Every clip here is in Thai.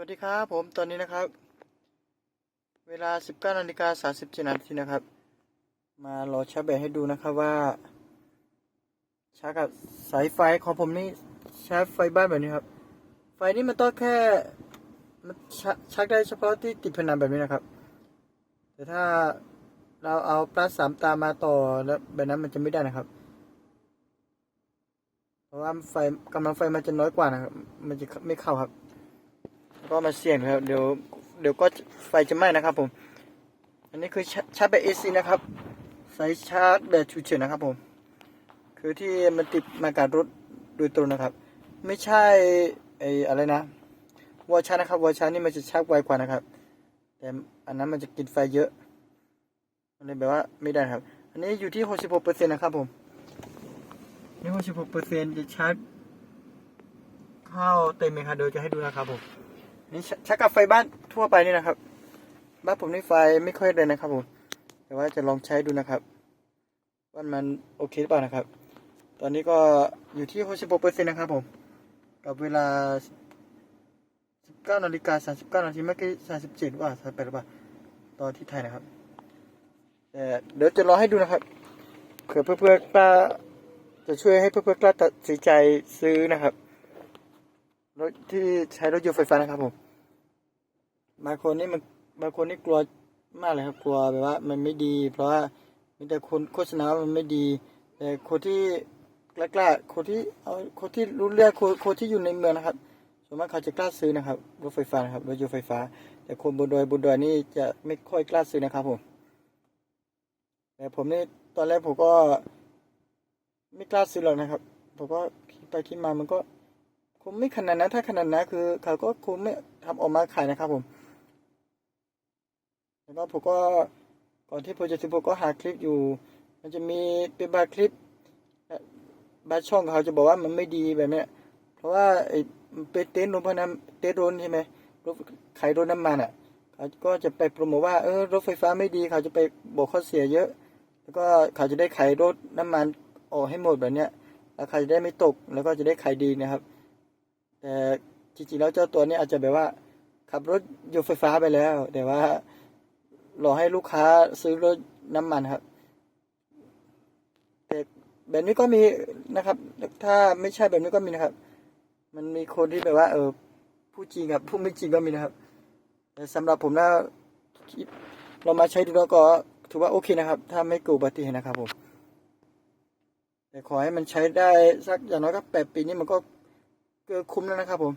วัสดีครับผมตอนนี้นะครับ เวลา 19นาฬิกา37นาทีนะครับ มารอชาร์จแบตให้ดูนะครับว่าชาร์จกับสายไฟของผมนี่ชาร์จไฟบ้านแบบนี้ครับ ไฟนี่มันต้องแค่มันชาชาร์จได้เฉพาะที่ติดผนังแบบนี้นะครับ แต่ถ้าเราเอาปลั๊กสามตามาต่อแล้วแบบนั้นมันจะไม่ได้นะครับ เพราะว่าไฟกำลังไฟมันจะน้อยกว่านะครับ มันจะไม่เข้าครับ ก็มาเสี่ยงครับเดี๋ยวเดี๋ยวก็ไฟจะไหม้นะครับผม อันนี้คือชาชาร์จแบตเอซีนะครับสายชาร์จแบตฉุกเฉินนะครับผม คือที่มันติดมากับรถโดยตรงนะครับ ไม่ใช่ไออะไรนะวอชาร์นะครับวอชาร์นี่มันจะชาร์จไวกว่านะครับ แต่อันนั้นมันจะกินไฟเยอะมันเลยแบบว่าไม่ได้ครับ อันนี้อยู่ที่ 66เปอร์เซ็นต์นะครับผมนี่ 66เปอร์เซ็นต์จะชาร์จเข้าเต็มเลยครับเดี๋ยวจะให้ดูนะครับผม นี่ชักกับไฟบ้านทั่วไปนี่นะครับ บ้านผมนี่ไฟไม่ค่อยเลยนะครับผมแต่ว่าจะลองใช้ดูนะครับว่ามันโอเคหรือเปล่านะครับ ตอนนี้ก็อยู่ที่ 66เปอร์เซ็นต์นะครับผม กับเวลา 19นาฬิกา39นาทีเมื่อกี้37ว่า38หรือเปล่าตอนที่ไทยนะครับแต่เดี๋ยวจะรอให้ดูนะครับเผื่อเพื่อนๆกล้าจะช่วยให้เพื่อนๆกล้าตัดสินใจซื้อนะครับรถที่ใช้รถยนต์ไฟฟ้านะครับผม บางคนนี่มันบางคนนี่กลัวมากเลยครับกลัวแบบว่ามันไม่ดี เพราะว่ามีแต่คนโฆษณามันไม่ดี แต่คนที่กล้าๆคนที่เอาคนที่รู้เรื่องคนคนที่อยู่ในเมืองนะครับส่วนมากเขาจะกล้าซื้อนะครับรถไฟฟ้านะครับรถยนต์ไฟฟ้า แต่คนบนดอยบนดอยนี่จะไม่ค่อยกล้าซื้อนะครับผมแต่ผมนี่ตอนแรกผมก็ ไม่กล้าซื้อหรอกนะครับผมก็คิดไปคิดมามันก็คงไม่ขนาดนั้นถ้าขนาดนั้นคือเขาก็คงไม่ทำออกมาขายนะครับผม แล้วก็ผมก็ก่อนที่ผมจะซื้อผมก็หาคลิปอยู่ มันจะมีเป็นบางคลิปบางช่องเขาจะบอกว่ามันไม่ดีแบบเนี้ย เพราะว่าไอ้เป็นเต็นท์รถพนันเต็นท์รถใช่ไหมรถขายรถน้ำมันอะเขาก็จะไปโปรโมทว่าเออรถไฟฟ้าไม่ดีเขาจะไปบอกข้อเสียเยอะ แล้วก็เขาจะได้ขายรถน้ำมันออกให้หมดแบบเนี้ยราคาจะได้ไม่ตกแล้วก็จะได้ขายดีนะครับ แต่จริงๆแล้วเจ้าตัวนี้อาจจะแบบว่า ขับรถยนต์ไฟฟ้าไปแล้ว แต่ว่า รอให้ลูกค้าซื้อรถน้ำมันครับแต่แบบนี้ก็มีนะครับ ถ้าไม่ใช่แบบนี้ก็มีนะครับ มันมีคนที่แบบว่า เออพูดจริงกับพูดไม่จริงก็มีนะครับ แต่สำหรับผมแล้วเรามาใช้ดูแล้วก็ถือว่าโอเคนะครับ ถ้าไม่เกิดอุบัติเหตุนะครับผมแต่ขอให้มันใช้ได้สักอย่างน้อยก็แปดปีนี้มันก็เกินคุ้มแล้วนะครับ ผม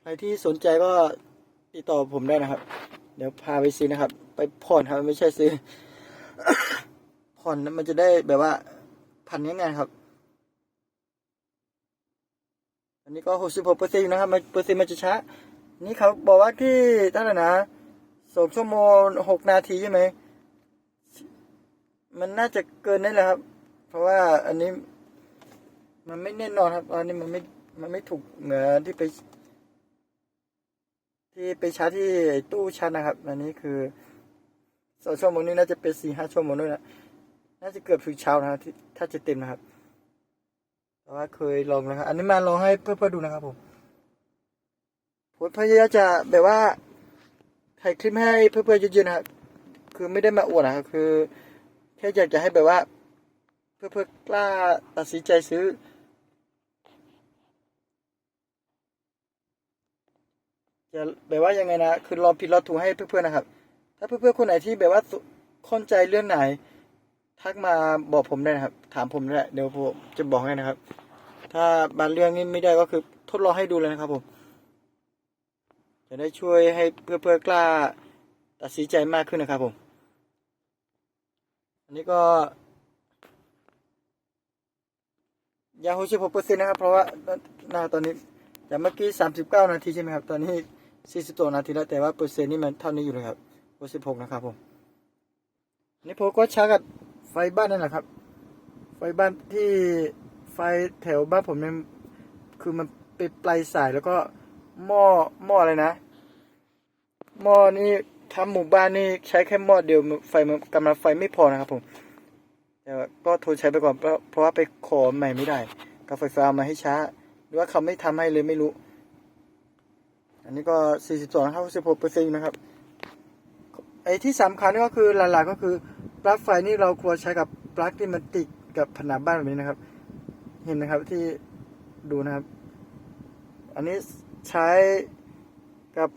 ใครที่สนใจก็ติดต่อผมได้นะครับ เดี๋ยวพาไปซื้อนะครับ ไปผ่อนครับไม่ใช่ซื้อ ผ่อนมันจะได้แบบว่าพันง่ายๆครับ อันนี้ก็หกสิบหกเปอร์เซ็นต์นะครับมันเปอร์เซ็นต์มันจะช้า นี่เขาบอกว่าที่เท่าไหร่นะสองชั่วโมงหกนาทีใช่ไหม มันน่าจะเกินนั่แหละครับ เพราะว่าอันนี้มันไม่แน่นอนครับ อันนี้มันไม่ มันไม่ถูกเหมือนที่ไป ที่ไปชาร์จที่ตู้ชาร์จนะครับ อันนี้คือสองชั่วโมงนี้น่าจะเป็นสี่ห้าชั่วโมงด้วยนะ น่าจะเกือบถึงเช้านะครับที่ถ้าจะเต็มนะครับ แต่ว่าเคยลองนะครับ อันนี้มาลองให้เพื่อนๆดูนะครับผมผมพยายามจะแบบว่าถ่ายคลิปให้เพื่อนๆเยอะๆนะครับคือไม่ได้มาอวดนะครับคือแค่อยากจะให้แบบว่า เพื่อเพื่อกล้าตัดสินใจซื้อ จะแบบว่ายังไงนะ คือลองผิดลองถูกให้เพื่อนๆนะครับ ถ้าเพื่อนๆคนไหนที่แบบว่าสข้องใจเรื่องไหน ทักมาบอกผมได้นะครับ ถามผมได้เดี๋ยวผมจะบอกให้นะครับ ถ้าบางเรื่องนี้ไม่ได้ก็คือทดลองให้ดูเลยนะครับผม จะได้ช่วยให้เพื่อนๆกล้าตัดสินใจมากขึ้นนะครับผม อันนี้ก็ยาหกสิบหกเปอร์เซ็นต์นะครับ เพราะว่าหน้าตอนนี้จากเมื่อกี้สามสิบเก้านาทีใช่ไหมครับ ตอนนี้ สี่สิบตัวนาทีแล้วแต่ว่าเปอร์เซ็นต์นี่มันเท่านี้อยู่เลยครับหกสิบหกนะครับผมนนี้ผมก็ชาร์จกับไฟบ้านนั่นแหละครับ ไฟบ้านที่ไฟแถวบ้านผมเนี่ยคือมันเป็นปลายสายแล้วก็หม้อหม้ออะไรนะหม้อนี่ทำหมู่บ้านนี่ใช้แค่หม้อเดียวไฟมันกำลังไฟไม่พอนะครับผมแต่ว่าก็ทนใช้ไปก่อนเพราะเพราะว่าไปขอใหม่ไม่ได้กับไฟฟ้ามาให้ช้า หรือว่าเขาไม่ทำให้เลยไม่รู้ อันนี้ก็สี่สิบสองเข้าสิบหกเปอร์เซ็นต์นะครับ ไอ้ที่สำคัญก็คือหลักๆก็คือปลั๊กไฟนี่เราควรใช้กับปลั๊กที่มันติดกับผนังบ้านแบบนี้นะครับ เห็นนะครับที่ดูนะครับ อันนี้ใช้กับ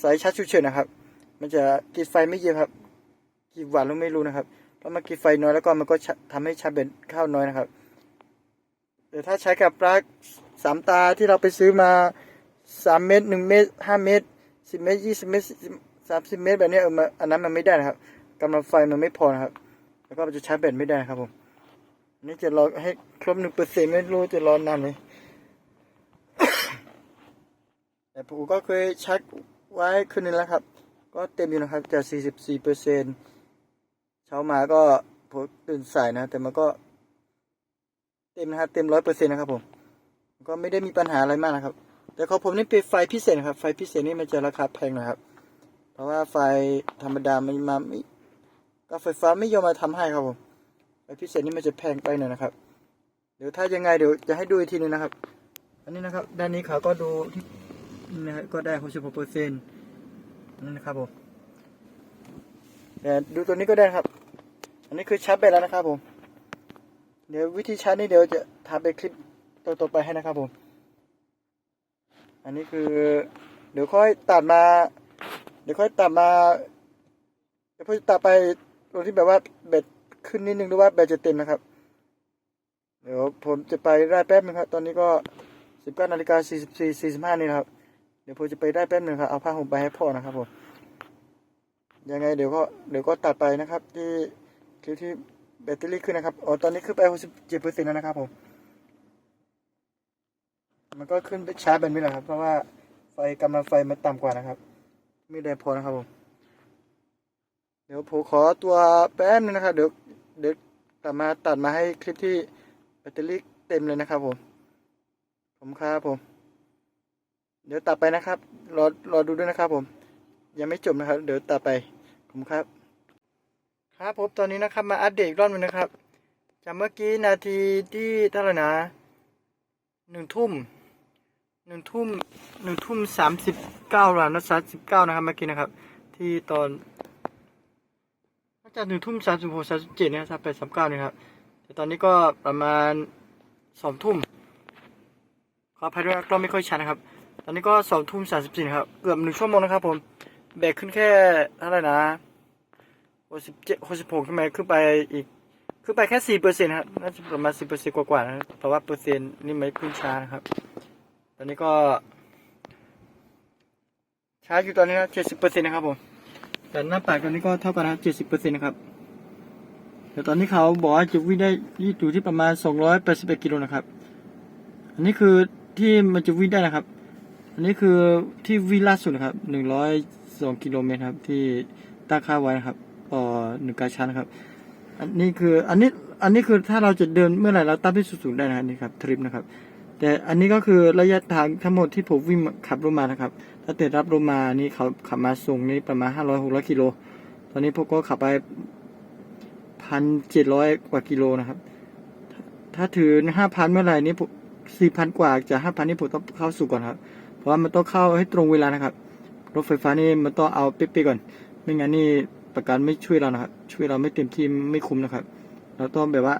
สายชาร์จฉุกเฉินนะครับ มันจะกินไฟไม่เยอะครับกี่วัตต์เราไม่รู้นะครับเพราะมันกินไฟน้อยแล้วก็มันก็ชะทำให้ชาร์จแบตเข้าน้อยนะครับแต่ถ้าใช้กับปลั๊กสามตาที่เราไปซื้อมา สามเมตรหนึ่งเมตรห้าเมตรสิบเมตรยี่สิบเมตรสามสิบเมตรแบบนี้เออมันอันนั้นมันไม่ได้นะครับกำลังไฟมันไม่พอนะครับ แล้วก็จะชาร์จแบตไม่ได้ครับผมนนี้จะรอให้ครบหนึ่งเปอร์เซ็นต์ไม่รู้จะรอนานไหมแต่ผมก็เคยชาร์จไว้คืนนึงแล้วครับ ก็เต็มอยู่นะครับจากสี่สิบสี่เปอร์เซ็นเช้ามาก็ผมตื่นสายนะ แต่มันก็ เต็มนะครับ เต็มร้อยเปอร์เซ็นต์นะครับผม ก็ไม่ได้มีปัญหาอะไรมากนะครับ แต่ของผมนี่เป็นไฟพิเศษครับ ไฟพิเศษนี่มันจะราคาแพงนะครับ เพราะว่าไฟธรรมดามันมาไม่ก็ไฟฟ้าไม่ยอมมาทำให้ครับผมไฟพิเศษนี่มันจะแพงไปหน่อยนะครับ เดี๋ยวถ้ายังไงเดี๋ยวจะให้ดูอีกทีนึงนะครับ อันนี้นะครับ ด้านนี้เขาก็ดูที่นะก็ได้หกสิบหกเปอร์เซ็นต์นั่นนะครับผมแต่ดูตัวนี้ก็ได้ครับ อันนี้คือชาร์จแบตแล้วนะครับผม เดี๋ยววิธีชาร์จนี่เดี๋ยวจะทำเป็นคลิปต่อๆไปให้นะครับผม นนี้คือ เดี๋ยวค่อยตัดมา เดี๋ยวค่อยตัดมา เดี๋ยวค่อยตัดไปตรงที่แบบว่าแบตขึ้นนิดนึงหรือว่าแบตจะเต็มนะครับ เดี๋ยวผมจะไปได้แป๊บนึงครับ ตอนนี้ก็สิบเก้านาฬิกาสี่สิบสี่สี่สิบห้านี่นะครับ เดี๋ยวผมจะไปได้แป๊บนึงครับ เอาผ้าห่มไปให้พ่อนะครับผม ยังไงเดี๋ยวก็เดี๋ยวก็ตัดไปนะครับ ที่คลิปที่แบตเตอรี่ขึ้นนะครับ อ๋อ ตอนนี้ขึ้นไปหกสิบเจ็ดเปอร์เซ็นต์แล้วนะครับผม มันก็ขึ้นไปช้าเป็นไม่ะครับ เพราะว่าไฟกำลังไฟมันต่ำกว่านะครับ ไม่ได้พอนะครับผม เดี๋ยวผมขอตัวแป๊บนึงนะครับ เดี๋ยวเดี๋ยวกลับมาตัดมาให้คลิปที่แบตเตอรี่เต็มเลยนะครับผม ผมครับผม เดี๋ยวตัดไปนะครับ รอรอดูด้วยนะครับ ผม ยังไม่จบนะครับ เดี๋ยวตัดไปผมครับ ครับผมตอนนี้นะครับมาอัปเดตอีกรอบหนึงนะครับจากเมื่อกี้นาทีที่เท่าไหร่นะหนึ่งทุ่ม หนึ่งทุ่มหนึ่งทุ่มสามสิบเก้านาทีสามสิบเก้านะครับเมื่อกี้นะครับ ที่ตอนน่าจะหนึ่งทุ่มสามสิบหกสามสิบเจ็ดนะครับแปดสามเก้านี่ครับแต่ตอนนี้ก็ประมาณสองทุ่มขออภัยด้วยกล้องไม่ค่อยชัดนะครับ ตอนนี้ก็สองทุ่มสามสิบสี่นะครับ เกือบหนึ่งชั่วโมงนะครับผมแบกขึ้นแค่เท่าไหร่นะหกสิบเจ็ดหกสิบหกขึ้นไปขึ้นไปอีกขึ้นไปแค่สี่เปอร์เซ็นต์ครับน่าจะประมาณสิบเปอร์เซ็นต์กว่าๆนะครับเพราะว่าเปอร์เซ็นต์นี่ไม่ขึ้นช้านะครับ อนนี้ก็ช้าอยู่ตอนนี้นะเจ็ดสิบเปอร์เซ็นต์นะครับผมแต่หน้าปากตอนนี้ก็เท่ากันนะเจ็ดสิบเปอร์เซ็นต์นะครับแต่ตอนนี้เขาบอกว่าจะวิ่งได้อยู่ที่ประมาณสองร้อยแปดสิบเอ็ดกิโลนะครับ อันนี้คือที่มันจะวิ่งได้นะครับ อันนี้คือที่วิ่งล่าสุดนะครับหนึ่งร้อยสองกิโลเมตรครับ ที่ตั้งค่าไว้นะครับต่อหนึ่งกาชันนะครับ อันนี้คืออันนี้อันนี้คือถ้าเราจะเดินเมื่อไหร่เราตั้งที่สูงได้นะครับนี่ครับทริปนะครับ แต่อันนี้ก็คือระยะทางทั้งหมดที่ผมวิ่งขับรถมานะครับ ถ้าเติดรับรถมานี่เขาขับมาส่งนี่ประมาณห้าร้อยหกร้อยกิโล ตอนนี้ผมก็ขับไปพันเจ็ดร้อยกว่ากิโลนะครับ ถ้าถือห้าพันเมื่อไหร่นี่สี่พันกว่าจากห้าพันนี่ผมต้องเข้าสู่ก่อนครับ เพราะว่ามันต้องเข้าให้ตรงเวลานะครับ รถไฟฟ้านี่มันต้องเอาเป๊ะๆก่อน ไม่งั้นนี่ประกันไม่ช่วยเรานะครับ ช่วยเราไม่เต็มที่ไม่คุ้มนะครับ เราต้องแบบว่า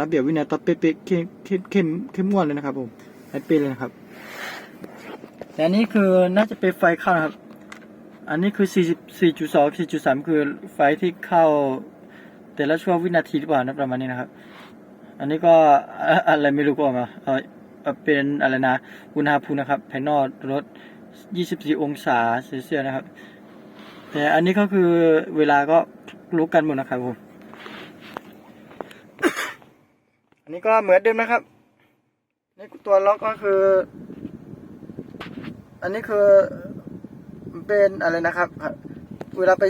ระเบียบวินัยต้องเป๊ะๆเข้มเข้มเข้มเข้มงวดเลยนะครับผมให้เป๊ะเลยนะครับแต่อันนี้คือน่าจะเป็นไฟเข้านะครับ อันนี้คือ 4 4.2 4.3 คือไฟที่เข้า แต่ละช่วงวินาทีหรือเปล่านะประมาณนี้นะครับ อันนี้ก็อะไรไม่รู้ก็ออกมาเออเอ่อเป็นอะไรนะ อุณหภูมินะครับภายนอกรถ 24 องศาเซลเซียสนะครับ แต่อันนี้ก็คือเวลาก็รู้กันหมดนะครับผม อั นี้ก็เหมือนเดิมนะครับ นี่ตัวล็อกก็คือ อันนี้คือเป็นอะไรนะครับ เวลาไป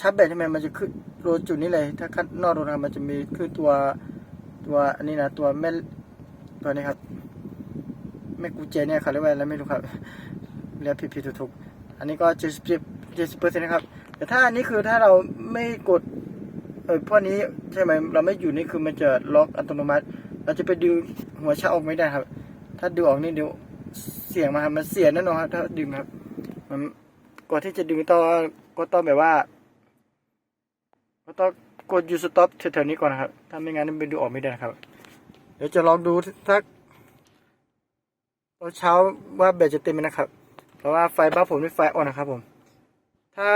ชาร์จแบตใช่ไหมมันจะขึ้นตัวจุดนี้เลย ถ้าคัดนอกโรถนะครับมันจะมีขึ้นตัวตัวอันนี้นะตัวแม่ตัวนี้ครับแม่กูเจเนี่ยเขาเรียกว่าอะไรไม่รู้ครับเรียกผิดผิดถูกถูกอันนี้ก็เจ็ดสิบเจ็ดสิบเปอร์เซ็นต์นะครับ แต่ถ้าอันนี้คือถ้าเราไม่กดเออพวกนี้ใช่ไหมเราไม่อยู่นี่คือมันจะล็อกอัตโนมัติ เราจะไปดึงหัวชักออกไม่ได้ครับ ถ้าดึงออกนี่เดี๋ยวเสียงมาครับมันเสียแน่นอนครับ ถ้าดึงครับ มันก่อนที่จะดึงต้องก็ต้องแบบว่าก็ต้องกดยูสต็อปแถวๆนี้ก่อนนะครับ ถ้าไม่งั้นมันดูออกไม่ได้นะครับ เดี๋ยวจะลองดูถ้าตอนเช้าว่าแบตจะเต็มไหมนะครับ เพราะว่าไฟบ้านผมนี่ไฟอ่อนนะครับผม ถ้า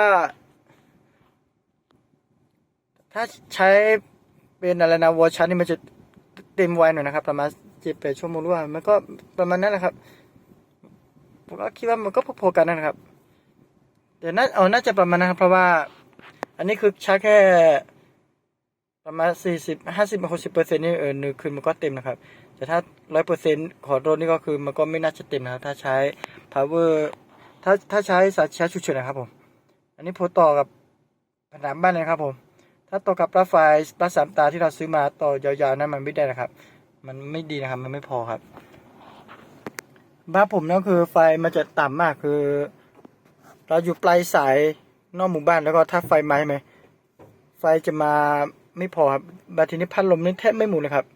ถ้าใช้เป็นอะไรนะวอชาร์จนี่มันจะ ต็มไวหน่อยนะครับ ประมาณเจ็ดแปดชั่วโมงรว่า มันก็ประมาณนั้นแหละครับผมก็คิดว่ามันก็พอๆกันนะครับแต่น่าเอาน่าจะประมาณนะครับ เพราะว่า อันนี้คือชาร์จแค่ประมาณสี่สิบห้าสิบหกสิบเปอร์เซ็นต์นี่เออหนึ่งคืนมันก็เต็มนะครับ แต่ถ้าร้อยเปอร์เซ็นต์ของรถนี่ก็คือมันก็ไม่น่าจะเต็มนะครับ ถ้าใช้ power ถ้าถ้าใช้สายชาร์จฉุกเฉินนะครับผม อันนี้ผมต่อกับผนังบ้านเลยครับผม ถ้าต่อกับปลั๊กไฟปลั๊กสามตาที่เราซื้อมาต่อยาวๆนั้นมันไม่ได้นะครับ มันไม่ดีนะครับ มันไม่พอครับ บ้านผมนั่นคือไฟมันจะต่ำมากคือ เราอยู่ปลายสายนอกหมู่บ้านแล้วก็ถ้าไฟมาใช่ไหมไฟจะมาไม่พอครับบาทีนี้พัดลมนี่แทบไม่หมุนเลยครับ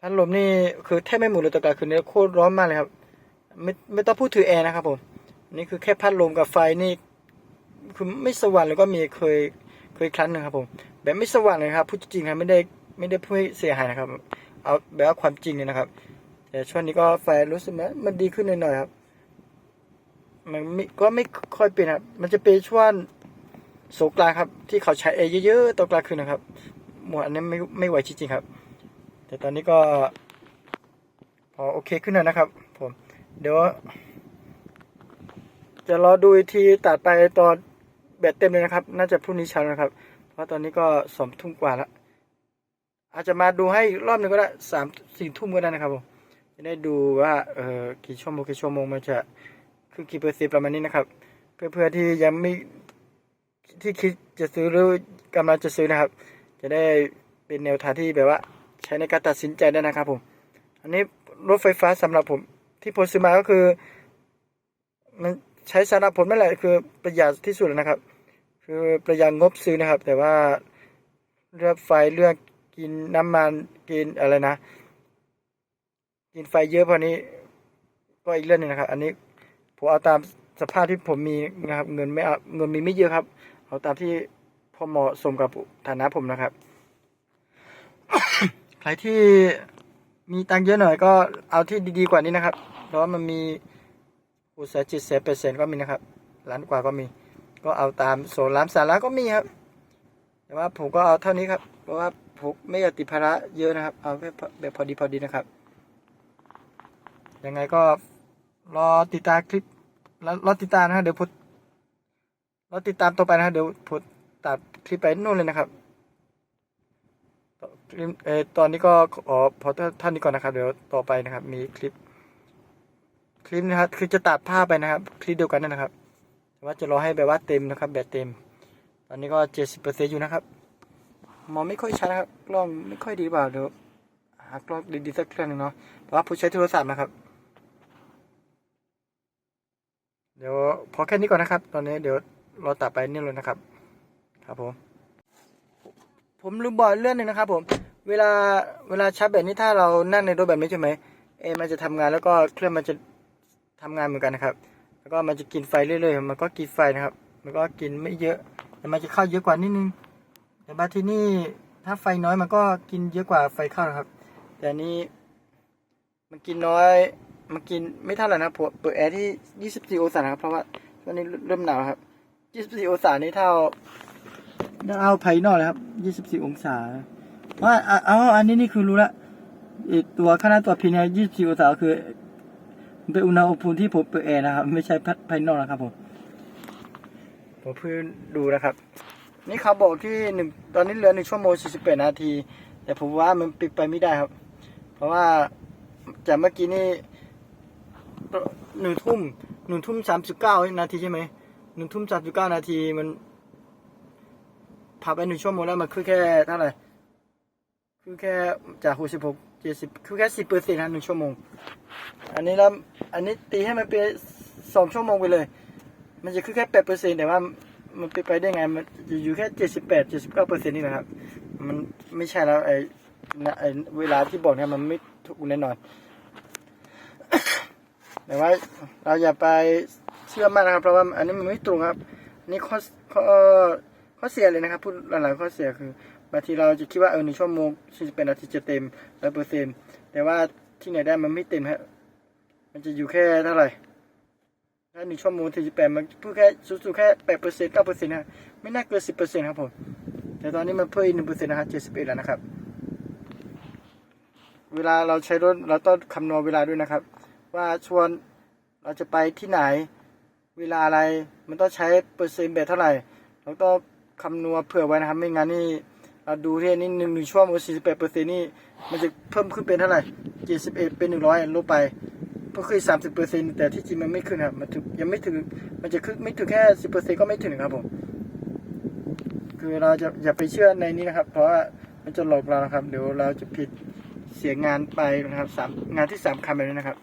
พัดลมนี่คือแทบไม่หมุนเลยแต่กาคืนนี้โคตรร้อนมากเลยครับ ไม่ไม่ต้องพูดถึงแอร์นะครับผมนี่คือแค่พัดลมกับไฟนี่คือไม่สว่างเลยก็มีเคย เคยครั้งหนึ่งครับผม แบบไม่สว่างเลยครับพูดจริงครับไม่ได้ไม่ได้เพูดให้เสียหายนะครับ เอาแบบว่าความจริงเลยนะครับ แต่ช่วงนี้ก็ไฟรู้สึกว่ามันดีขึ้นหน่อยๆครับ มันก็ไม่ค่อยเป็นครับ มันจะเป็นช่วงสงกรานครับ ที่เขาใช้แอร์เยอะๆตอนกลางคืนนะครับ หมวดอันนี้ไม่ไม่ไหวจริงๆครับ แต่ตอนนี้ก็ พอโอเคขึ้นแล้วนะครับ ผม เดี๋ยว จะรอดูอีกทีตัดไปตอน แบตเต็มเลยนะครับ น่าจะพรุ่งนี้เช้านะครับ เพราะตอนนี้ก็สองทุ่มกว่าแล้วอาจจะมาดูให้อีกรอบหนึงก็ได้สามสี่ทุ่มก็ได้นะครับผมจะได้ดูว่าเออกี่ชั่วโมงกี่ชั่วโมงมันจะคือกี่เปอร์เซ็นต์ประมาณนี้นะครับ เพื่อเพื่อที่ยังไม่ที่คิดจะซื้อหรือกำลังจะซื้อนะครับ จะได้เป็นแนวทางที่แบบว่า ใช้ในการตัดสินใจได้นะครับผม อันนี้รถไฟฟ้าสำหรับผมที่ผมซื้อมาก็คือมัน ใช้สำหรับผมนั่นแหละคือประหยัดที่สุดแล้วนะครับ คือประหยัดงบซื้อนะครับ แต่ว่าเรื่องไฟเรื่องกินน้ำมันกินอะไรนะ กินไฟเยอะพอนี้ ก็อีกเรื่องหนึงนะครับ อันนี้ผมเอาตามสภาพที่ผมมีนะครับ เงินไม่เอาเงินมีไม่เยอะครับ เอาตามที่พอเหมาะสมกับฐานะผมนะครับ ใครที่มีตังค์เยอะหน่อยก็เอาที่ดีๆกว่านี้นะครับ เพราะมันมี อุตสาหจิตเสียเปอร์เซ็นต์ก็มีนะครับล้านกว่าก็มี ก็เอาตามโซนล้านสาระก็มีครับ แต่ว่าผมก็เอาเท่านี้ครับเพราะว่าผมไม่อยากติดภาระเยอะนะครับ เอาแบบพอดีพอดีนะครับยังไงก็รอติดตามคลิปแล้วรอติดตามนะครับเดี๋ยวพุทรอติดตามต่อไปนะครับเดี๋ยวพุทตัดคลิปไปนู่นเลยนะครับตอคลิปเออตอนนี้ก็ขอพอท่านนี้ก่อนนะครับ เดี๋ยวต่อไปนะครับ มีคลิป คลิปนะครับ คือจะตัดภาพไปนะครับ คลิปเดียวกันนั่นนะครับ แต่ว่าจะรอให้แบบว่าเต็มนะครับ แบตเต็ม ตอนนี้ก็เจ็ดสิบเปอร์เซ็นต์อยู่นะครับ มองไม่ค่อยชัดนะครับ กล้องไม่ค่อยดีเปล่าเดี๋ยวหากล้องดีๆสักเครื่องหนึงเนาะ เพราะว่าผู้ใช้โทรศัพท์นะครับ เดี๋ยวพอแค่นี้ก่อนนะครับ ตอนนี้เดี๋ยวรอตัดไปนี่เลยนะครับ ครับผม ผมลืมบอกเรื่องหนึ่งนะครับ ผม เวลาเวลาชาร์จแบตนี้ถ้าเรานั่งในรถแบบนี้ใช่ไหมเอมันจะทำงานแล้วก็เครื่องมันจะ ทำงานเหมือนกันนะครับ แล้วก็มันจะกินไฟเรื่อยๆ มันก็กินไฟนะครับ มันก็กินไม่เยอะ แต่มันจะเข้าเยอะกว่านิดนึง แต่บาที่นี่ถ้าไฟน้อยมันก็กินเยอะกว่าไฟเข้านะครับ แต่นี้มันกินน้อย มันกินไม่เท่าไหร่นะครับผมเปิดแอร์ที่ 24 องศาครับ เพราะว่าตอนนี้เริ่มหนาวครับ 24 องศานี่เท่าเอาภายนอกเลยครับ 24 องศา ว่าอะเอาอันนี้นี่คือรู้ละตัวขนาดตัวพีเนี่ย24 องศาคือ เป็นอุณหภูมิที่ผมเปิดแอร์นะครับ ไม่ใช่พัดภายนอกนะครับผมผมเพิ่งดูนะครับ นี่เขาบอกที่หนึ่งตอนนี้เหลือหนึ่งชั่วโมงสี่สิบแปดนาที แต่ผมว่ามันปิดไปไม่ได้ครับ เพราะว่าจากเมื่อกี้นี่หนึ่งทุ่มหนึ่งทุ่มสามสิบเก้านาทีใช่ไหมหนึ่งทุ่มสามสิบเก้านาทีมันผ่านไปหนึ่งชั่วโมงแล้วมันคือแค่เท่าไหร่คือแค่จากหกสิบหกเจ็ดสิบคือแค่สิบเปอร์เซ็นต์นะหนึ่งชั่วโมง อันนี้แล้ว ตีให้มันเป็นสองชั่วโมงไปเลย มันจะขึ้นแค่แปดเปอร์เซ็นแต่ว่ามันไปไปได้ไง มันอยู่แค่เจ็ดสิบแปดเจ็ดสิบเก้าเปอร์เซ็นนี่นะครับ มันไม่ใช่แล้วไอ้ไอ้เวลาที่บอกเนี่ยมันไม่ถูกแน่นอน แต่ว่าเราอย่าไปเชื่อมากนะครับ เพราะว่าอันนี้มันไม่ตรงครับอันนี้ข้อข้อข้อเสียเลยนะครับ พูดหลายๆข้อเสียคือบางทีเราจะคิดว่าเออหนึ่งชั่วโมง48นาทีจะเต็มร้อยเปอร์เซ็นต์แต่ว่าที่ไหนได้มันไม่เต็มฮะ มันจะอยู่แค่เท่าไหร่ถ้าหนึ่งชั่วโมงสี่สิบแปดมันเพูดแค่สูงๆแค่แปดเปอร์เซ็นต์เก้าเปอร์เซ็นต์นะไม่น่าเกินสิบเปอร์เซ็นต์ครับผมแต่ตอนนี้มันเพิ่มอีกหนึ่งเปอร์เซ็นต์นะครับเจ็ดสิบเอ็ดแล้วนะครับ เวลาเราใช้รถเราต้องคำนวณเวลาด้วยนะครับ ว่าชวนเราจะไปที่ไหน เวลาอะไรมันต้องใช้เปอร์เซ็นต์แบบเท่าไหร่เราต้องคำนวณเผื่อไว้นะครับ ไม่งั้นนี่เราดูที่นี่หนึ่งหนึ่งชั่วโมงสี่สิบแปดเปอร์เซ็นต์นี่มันจะเพิ่มขึ้นเป็นเท่าไหร่เจ็ดสิบเอ็ดเป็นหนึ่งร้อยลบไป ก็คือสามสิบเปอร์เซ็นต์แต่ที่จริงมันไม่ขึ้นครับ มันถึงยังไม่ถึง มันจะขึ้นไม่ถึงแค่สิบเปอร์เซ็นต์ก็ไม่ถึงครับผม คือเราจะอย่าไปเชื่อในนี้นะครับ เพราะว่ามันจะหลอกเรานะครับ เดี๋ยวเราจะผิดเสียงานไปนะครับสามงานที่สามคำแบบนี้นะครับ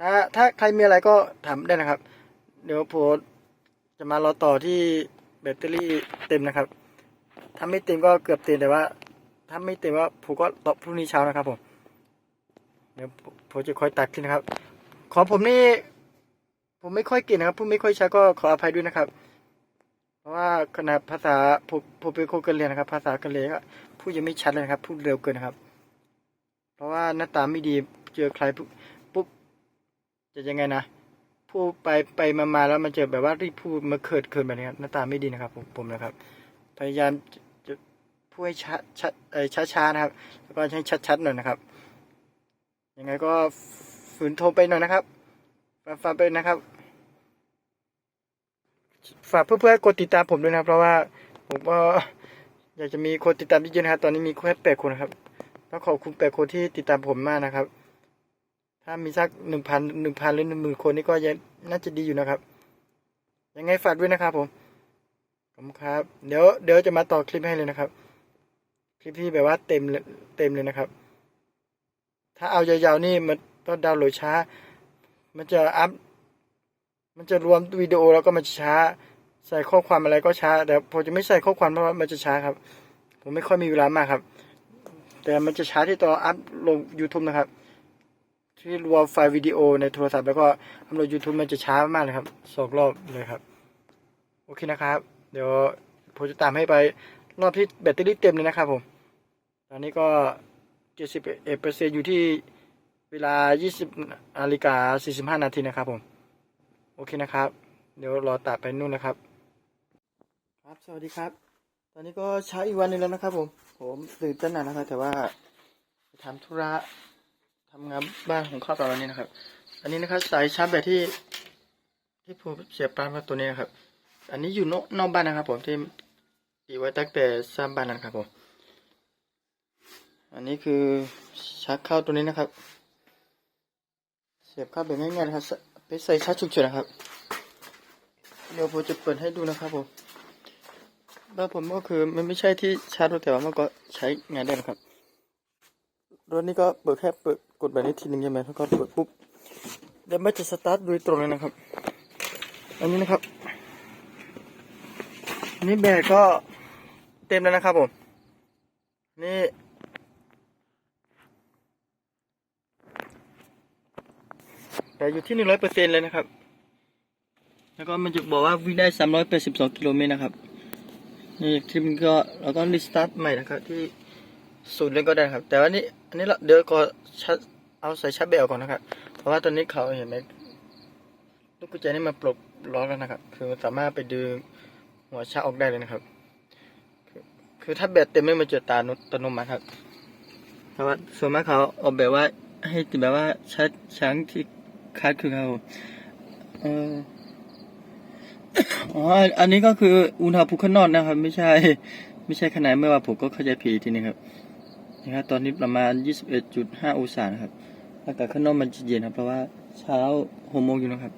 ถ้าถ้าใครมีอะไรก็ถามได้นะครับ เดี๋ยวผมจะมารอต่อที่แบตเตอรี่เต็มนะครับถ้าไม่เต็มก็เกือบเต็มแต่ว่า ถ้าไม่เต็มก็ผมก็ตอบพรุ่งนี้เช้านะครับผมเดี๋ยวผมจะคอยตัดขึ้นนะครับ ของผมนี่ ผมไม่ค่อยเก่งนะครับพูดไม่ค่อยชัดก็ขออภัยด้วยนะครับ เพราะว่าขณะภาษาผมผมเป็นคนกะเรียงนะครับ ภาษากะเหรี่ยงก็พูดยังไม่ชัดเลยนะครับ พูดเร็วเกินนะครับ เพราะว่าหน้าตาไม่ดีเจอใครปุ๊บจะยังไงนะพูดไปไปมามาแล้วมันจะแบบว่ารีพูดมาเขิดเขินแบบนี้ครับหน้าตาไม่ดีนะครับ ผมผมนะครับ พยายาม พูดให้ชัดชัดเออช้าช้าๆนะครับ แล้วก็ให้ชัดชัดๆหน่อยนะครับ ยังไงก็ฝืนโทรไปหน่อยนะครับฝากฝากไปนะครับ ฝากเพื่อนๆกดติดตามผมด้วยนะครับ เพราะว่าผมก็อยากจะมีคนติดตามเยอะๆนะครับ ตอนนี้มีแค่แปดคนนะครับต้องขอบคุณแปดคนที่ติดตามผมมากนะครับ ถ้ามีสักหนึ่งพันหนึ่งพันหรือหนึ่งหมื่นคนนี่ก็ยังน่าจะดีอยู่นะครับ ยังไงฝากด้วยนะครับผมขอบคุณครับ เดี๋ยวเดี๋ยวจะมาต่อคลิปให้เลยนะครับ คลิปที่แบบว่าเต็มเลยเต็มเลยนะครับ ถ้าเอายาวๆนี่มันต้องดาวน์โหลดช้า มันจะอัพ มันจะรวมวิดีโอแล้วก็มันจะช้า ใส่ข้อความอะไรก็ช้า แต่ผมจะไม่ใส่ข้อความเพราะว่ามันจะช้าครับ ผมไม่ค่อยมีเวลามากครับ แต่มันจะช้าที่ตอนอัพลง YouTube นะครับ ที่รวมไฟล์วิดีโอในโทรศัพท์แล้วก็อัพโหลด YouTube มันจะช้ามากเลยครับสองรอบเลยครับ โอเคนะครับ เดี๋ยวผมจะตามให้ไปรอบที่แบตเตอรี่เต็มเลยนะครับผม อนนี้ก็71%อยู่ที่เวลา20นาฬิกา45นาทีนะครับผมโอเคนะครับ เดี๋ยวรอตัดไปนู่นนะครับ ครับสวัสดีครับ ตอนนี้ก็เช้าอีกวันหนึ่งแล้วนะครับ ผม ผมตื่นเต้นหน่อยนะครับ แต่ว่าทำธุระทำงานบ้านของข้าวตอนนี้นะครับ อันนี้นะครับ สายชาร์จแบตที่ ที่ผมเสียบปลั๊กมาตัวนี้นะครับ อันนี้อยู่นอกนอกบ้านนะครับ ผมที่ติดไว้ตั้งแต่สร้างบ้านนะครับผม อันนี้คือชาร์จเข้าตัวนี้นะครับ เสียบเข้าแบบง่ายๆนะครับไปใส่ชาร์จฉุกเฉินนะครับ เดี๋ยวผมจะเปิดให้ดูนะครับผมบ้านผมก็คือมันไม่ใช่ที่ชาร์จแต่ว่ามันก็ใช้งานได้นะครับรถนี้ก็เปิดแค่เปิดกดแบบนี้ทีหนึ่งใช่ไหมแล้วก็เปิดปุ๊บเดี๋ยวมันจะสตาร์ทโดยตรงเลยนะครับ อันนี้นะครับนนี้แบตก็เต็มแล้วนะครับผม นี่ แต่อยู่ที่หนึ่งร้อยเปอร์เซ็นเลยนะครับ แล้วก็มันจะบอกว่าวิ่งได้สามร้อยแปดสิบสองกิโลเมตรนะครับ นี่คลิปนี้ก็เราก็รีสตาร์ทใหม่นะครับ ที่ศูนย์เลยก็ได้ครับ แต่ว่านี่อันนี้เราเดี๋ยวก็ชัดเอาใส่ชาร์จแบตออกก่อนนะครับ เพราะว่าตอนนี้เขาเห็นไหมลูกกุญแจนี่มาปลดล็อกแล้วนะครับ คือมันสามารถไปดึงหัวชาออกได้เลยนะครับ คือถ้าแบตเต็มไม่มันจะตาอัตโนมัติครับแต่ว่าส่วนมากเขาออกแบบว่าให้ติดแบบว่าชาร์จช้างที่ คาดคือเขาเอออ๋ออันนี้ก็คืออุณหภูมิข้างนอกนะครับ ไม่ใช่ ไม่ใช่ขนาดเมื่อว่าผมก็เข้าใจผิดทีนึงครับนะครับตอนนี้ประมาณ 21.5 องศานะครับอากาศข้างนอกมันจะเย็นครับเพราะว่าเช้าหกโมงอยู่นะครับ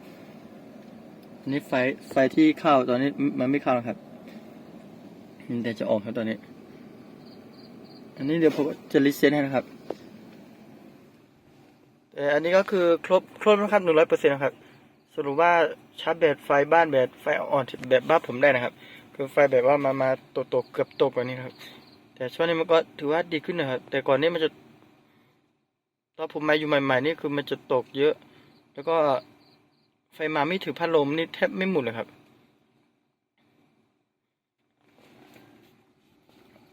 อันนี้ไฟไฟที่เข้าตอนนี้มันไม่เข้านะครับมันแต่จะออกครับตอนนี้ อันนี้เดี๋ยวผมจะรีเซ็ตให้นะครับ อันนี้ก็คือครบครบนะครับหนึ่งร้อยเปอร์เซ็นต์นะครับ สรุปว่าชาร์จแบตไฟบ้านแบตไฟอ่อนแบบบ้านผมได้นะครับ คือไฟแบบว่ามามาตกตกเกือบตกกว่านี้ครับ แต่ช่วงนี้มันก็ถือว่าดีขึ้นนะครับ แต่ก่อนนี้มันจะตอนผมมาอยู่ใหม่ ๆ นี่คือมันจะตกเยอะ แล้วก็ไฟมาไม่ถึงพัดลมนี่แทบไม่หมุนเลยครับ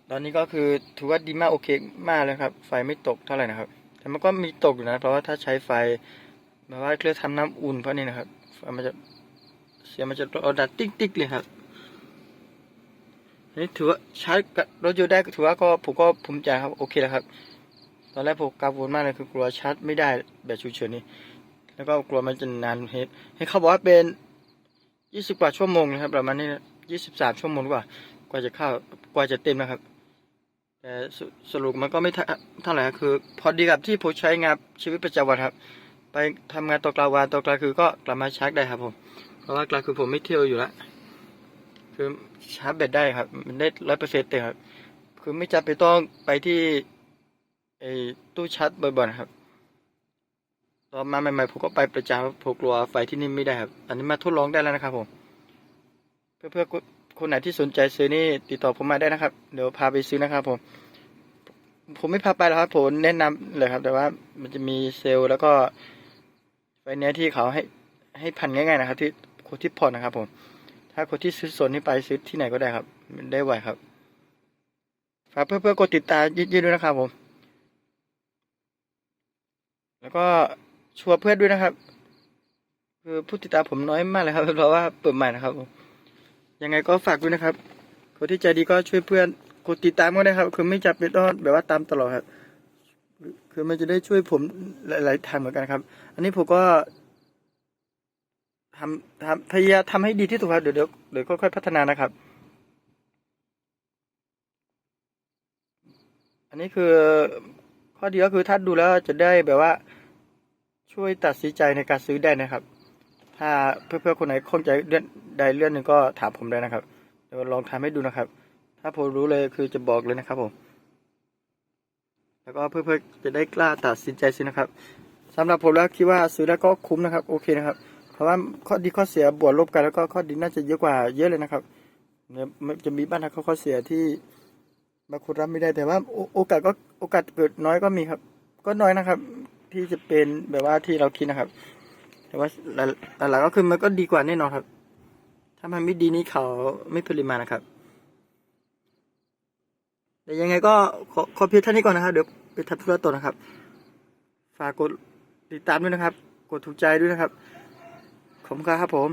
ตอนนี้ก็คือถือว่าดีมากโอเคมากเลยครับ ไฟไม่ตกเท่าไหร่นะครับ แต่มันก็มีตกอยู่นะ เพราะว่าถ้าใช้ไฟแบบว่าเครื่องทำน้ำอุ่นเพราะนี่นะครับไฟมันจะเสียงมันจะรอดัดติ๊กติ๊กเลยครับนนี้ถือว่าใช้รถยนต์ได้ถือว่าก็ผมก็ภูมิใจครับโอเคแล้วครับ ตอนแรกผมกังวลมากเลยคือกลัวชาร์จไม่ได้แบบฉุกเฉินนี่แล้วก็กลัวมันจะนานเฮดให้เขาบอกว่าเป็นยี่สิบกว่าชั่วโมงนะครับประมาณนี้ยี่สิบสามชั่วโมงกว่ากว่าจะเข้ากว่าจะเต็มนะครับ แต่สสรุปมันก็ไม่เท่าไหร่คือ พอดีกับที่ผมใช้งานชีวิตประจำวันครับ ไปทำงานตอนกลางวันตอนกลางคืนก็กลับมาชาร์จได้ครับผม เพราะว่ากลางคืนผมไม่เที่ยวอยู่แล้วคือชาร์จแบตได้ครับ มันได้ร้อยเปอร์เซ็นต์เต็มครับ คือไม่จำเป็นต้องไปที่ไอ้ตู้ชาร์จบ่อยๆครับตอนมาใหม่ๆผมก็ไปประจำผมกลัวไฟที่นี่ไม่ได้ครับ อันนี้มาทดลองได้แล้วนะครับผม เพื่อเพื่อ คนไหนที่สนใจซื้อนี่ติดต่อผมมาได้นะครับ เดี๋ยวพาไปซื้อนะครับผม ผมไม่พาไปแล้วครับ ผมแนะนำเลยครับ แต่ว่ามันจะมีเซลล์แล้วก็ไฟเนี้ยที่เขาให้ให้พันง่ายๆนะครับ ที่คนที่ผ่อนนะครับ ผม ถ้าคนที่ซื้อสนนี่ไปซื้อที่ไหนก็ได้ครับมันได้ไหวครับฝากเพื่อเพื่อกดติดตามยืดๆด้วยนะครับ ผม แล้วก็ชวร์เพื่อนด้วยนะครับ คือผู้ติดตามผมน้อยมากเลยครับเพราะว่าเปิดใหม่นะครับผม ยังไงก็ฝากด้วยนะครับคนที่ใจดีก็ช่วยเพื่อนกดติดตามก็ได้ครับ คือไม่จับเป็นต้องแบบว่าตามตลอดครับ คือมันจะได้ช่วยผมหลายๆทางเหมือนกันครับ อันนี้ผมก็ทำทำพยายามทำให้ดีที่สุดครับเดี๋ยวเดี๋ยวเดี๋ยวค่อยๆพัฒนานะครับ อันนี้คือข้อดีก็คือถ้าดูแล้วจะได้แบบว่าช่วยตัดสินใจในการซื้อได้นะครับ ถ้าเพื่อนๆคนไหนข้องใจเรื่องใดเรื่องหนึ่งก็ถามผมได้นะครับเดี๋ยวลองทำให้ดูนะครับ ถ้าผมรู้เลยคือจะบอกเลยนะครับผม แล้วก็เพื่อนๆจะได้กล้าตัดสินใจซื้อนะครับสำหรับผมแล้วคิดว่าซื้อแล้วก็คุ้มนะครับโอเคนะครับ เพราะว่าข้อดีข้อเสียบวกลบกันแล้วก็ข้อดีน่าจะเยอะกว่าเยอะเลยนะครับเนี่ยจะมีบ้านะข้อข้อเสียที่บางคนรับไม่ได้แต่ว่าโอกาสก็โอกาสเกิดน้อยก็มีครับ ก็น้อยนะครับ ที่จะเป็นแบบว่าที่เราคิดนะครับ แต่ว่าหลักๆก็คือมันก็ดีกว่าแน่นอนครับ ถ้ามันไม่ดีนี่เขาไม่ผลิตมานะครับแต่ยังไงก็ขอขอเพียงเท่านี้ก่อนนะครับ เดี๋ยวไปทำธุระต่อนะครับ ฝากกดติดตามด้วยนะครับ กดถูกใจด้วยนะครับ ขอบคุณครับผม